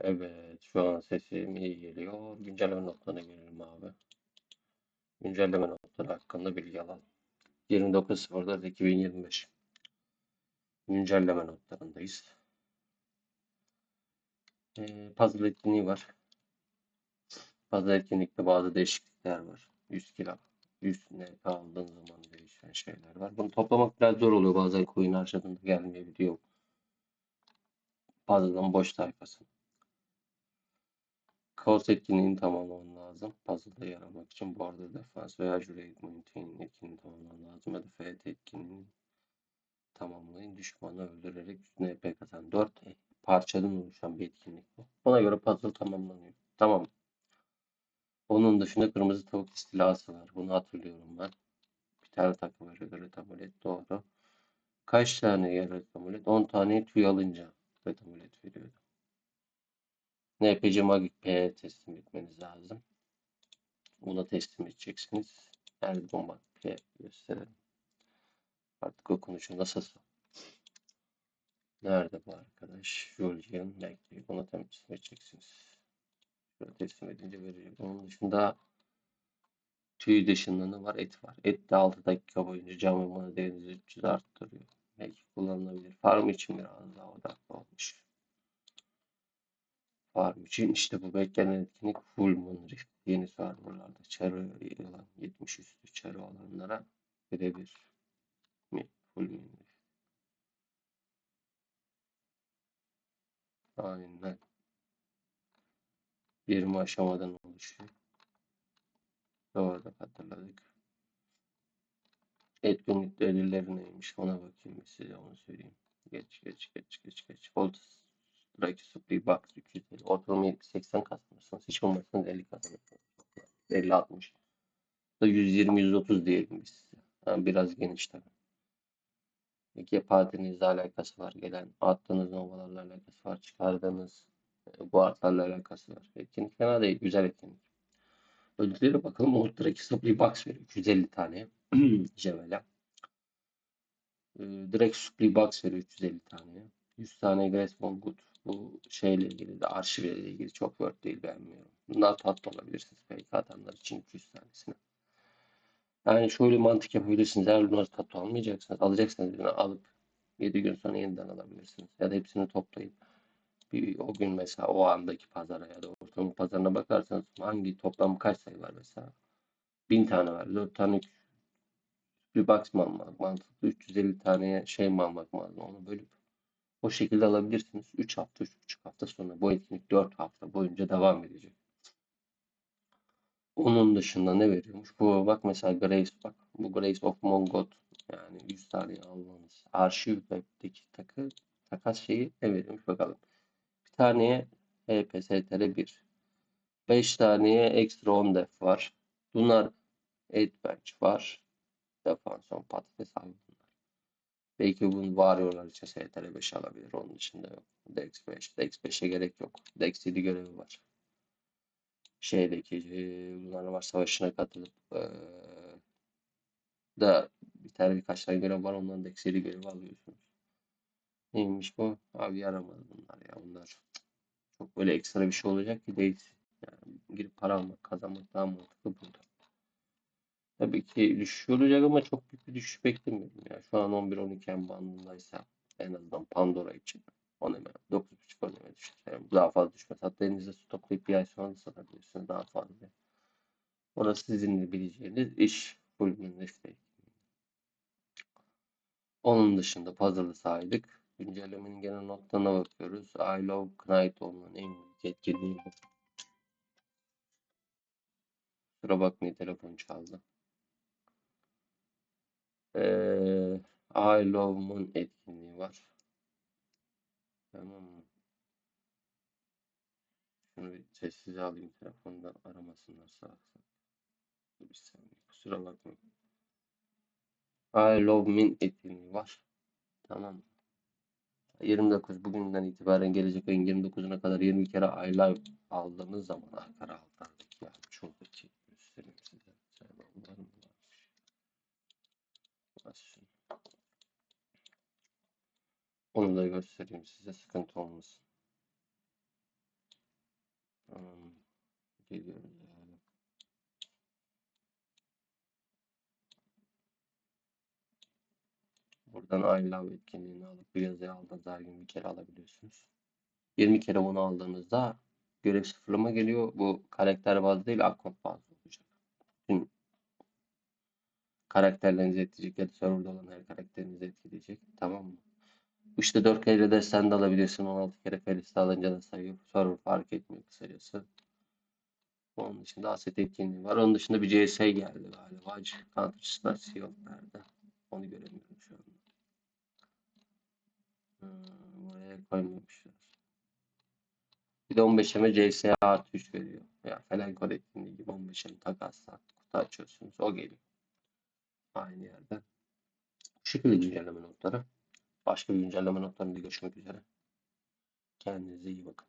Evet, şu an sesim iyi geliyor. Güncelleme notlarına gelelim abi. Güncelleme notları hakkında bilgi alalım. 29.04 2025. Güncelleme notlarındayız. Ee, puzzle etkinliği var. Puzzle etkinlikte bazı değişiklikler var. 100 kilo. 100 NP aldığın zaman değişen şeyler var. Bunu toplamak biraz zor oluyor. Bazen coin harcadığında gelmeyebiliyor. Puzzle'ın boş sayfası. Kaos etkinliğini tamamlaman lazım. Puzzle'da yer almak için bu arada defans veya Jurate Maintain etkinliğini tamamlaman lazım. Ya da FT etkinliğini tamamlayın. Düşmanı öldürerek üstüne EP kazan. 4 parçadan oluşan bir etkinlik bu. Ona göre puzzle tamamlanıyor. Tamam. Onun dışında kırmızı tavuk istilası var. Bunu hatırlıyorum ben. Bir tane takım veriyor. Retamulet doğru. Kaç tane yer retamulet? 10 tane tüy alınca retamulet veriyordu. NPC Magic P teslim etmeniz lazım. Buna teslim edeceksiniz. Bomba P gösterelim. Artık okunuşu nasılsa. Nerede bu arkadaş? Julian McVeigh. Ona teslim edeceksiniz. Şöyle teslim edince verecek. Onun dışında tüy dışında ne var? Et var. Et de 6 dakika boyunca cam yumağını değerinizi 300 arttırıyor. Belki kullanılabilir. Farm için biraz daha odaklı olmuş. Farm için işte bu beklenen etkinlik Full Moon Rift. Yeni serverlarda çarı yılan 70 üstü çarı olanlara birebir? Full Moon Rift. Aynen. 20 aşamadan oluşuyor. Doğru hatırladık. Etkinlik delilleri neymiş ona bakayım size onu söyleyeyim. Geç geç geç geç geç. Old Strike Supply Box 250. Ortalama 70-80 kazanırsınız. Hiç olmazsanız 50 kazanırsınız. 50-60. Da 120-130 diyelim biz. Yani biraz geniş tabii. Peki partinizle alakası var. Gelen attığınız novalarla alakası var. Çıkardığınız e, guardlarla alakası var. Etkinlik fena değil. Güzel etkinlik. Ödülleri bakalım. Drake Supply Box veriyor. 250 tane. Jevela. Ee, Direkt Supply Box veriyor 350 tane. 100 tane Graceful Good. Bu şeyle ilgili de arşivle ilgili çok word değil beğenmiyorum. Bunlar tatlı olabilirsiniz. PK atanlar için 200 tanesini. Yani şöyle mantık yapabilirsiniz. Eğer tatlı almayacaksınız. Alacaksınız birini alıp 7 gün sonra yeniden alabilirsiniz. Ya da hepsini toplayıp bir o gün mesela o andaki pazara ya da ortamın pazarına bakarsanız hangi toplam kaç sayı var mesela? 1000 tane var. 4 tane bir box mı almak mantıklı. 350 taneye şey mi almak lazım. Onu bölüp o şekilde alabilirsiniz. 3 hafta, 3,5 hafta sonra bu etkinlik 4 hafta boyunca devam edecek. Onun dışında ne veriyormuş? Bu bak mesela Grace bak. Bu Grace of Mongot yani 100 tane almanız. Arşiv web'deki takı takas şeyi ne veriyormuş bakalım. Bir taneye HPSTR 1. 5 taneye ekstra 10 def var. Bunlar 8 bench var. Defansiyon patates bunlar. Belki bunu varıyorlar için STR 5 alabilir. Onun dışında yok. Dex 5. Dex 5'e gerek yok. Dex 7 görevi var. Şeydeki bunlarla var savaşına katılıp ee, da bir tane birkaç tane görev var. Ondan Dex 7 görevi alıyorsunuz. Neymiş bu? Abi yaramadı bunlar ya. Bunlar çok böyle ekstra bir şey olacak ki değil. Yani girip para almak, kazanmak daha mantıklı burada. Tabii ki düşüş olacak ama çok büyük bir düşüş beklemiyorum. Ya. Şu an 11-12 en bandındaysa en azından Pandora için 10 hemen 9.5 10 hemen düşer. Yani daha fazla düşmez. Hatta elinizde stoklayıp bir ay sonra da satabilirsiniz daha fazla. Orası sizin de bileceğiniz iş. Full işte. Onun dışında puzzle'ı saydık. Güncellemenin genel notlarına bakıyoruz. I Love Knight olmanın en büyük etkinliği. Kusura bakmayın telefon çaldı. Ee, I Love Moon etkinliği var. Tamam mı? Şunu bir sessize alayım telefondan aramasınlar sağ olsun. Bir saniye kusura bakmayın. I Love Min etkinliği var. Tamam mı? 29 bugünden itibaren gelecek ayın 29'una kadar 20 kere I Love aldığınız zaman arkara altındaki yani şuradaki göstereyim size. Bunların varmış. Onu da göstereyim size sıkıntı olmasın. geliyoruz yani. Buradan I love etkinliğini alıp bir yazıya aldığınız her gün bir kere alabiliyorsunuz. 20 kere bunu aldığınızda görev sıfırlama geliyor. Bu karakter bazlı değil, account bazlı olacak. Tüm karakterlerinizi etkileyecek ya da serverda olan her karakterinizi etkileyecek. Tamam mı? İşte 4 kere de sen de alabiliyorsun. 16 kere Felis'te alınca da sayıyor. Server fark etmiyor kısacası. Onun dışında asset etkinliği var. Onun dışında bir CS geldi galiba. Counter Strike yok nerede? Onu göremiyorum şu anda. Hmm, buraya koymamışlar. Bir de 15 eme CSA artı 3 veriyor. Ya falan kod etkinliği gibi 15 eme takasla kutu açıyorsunuz. O geliyor. Aynı yerden. Bu şekilde güncelleme notları. Başka güncelleme notlarında görüşmek üzere. Kendinize iyi bakın.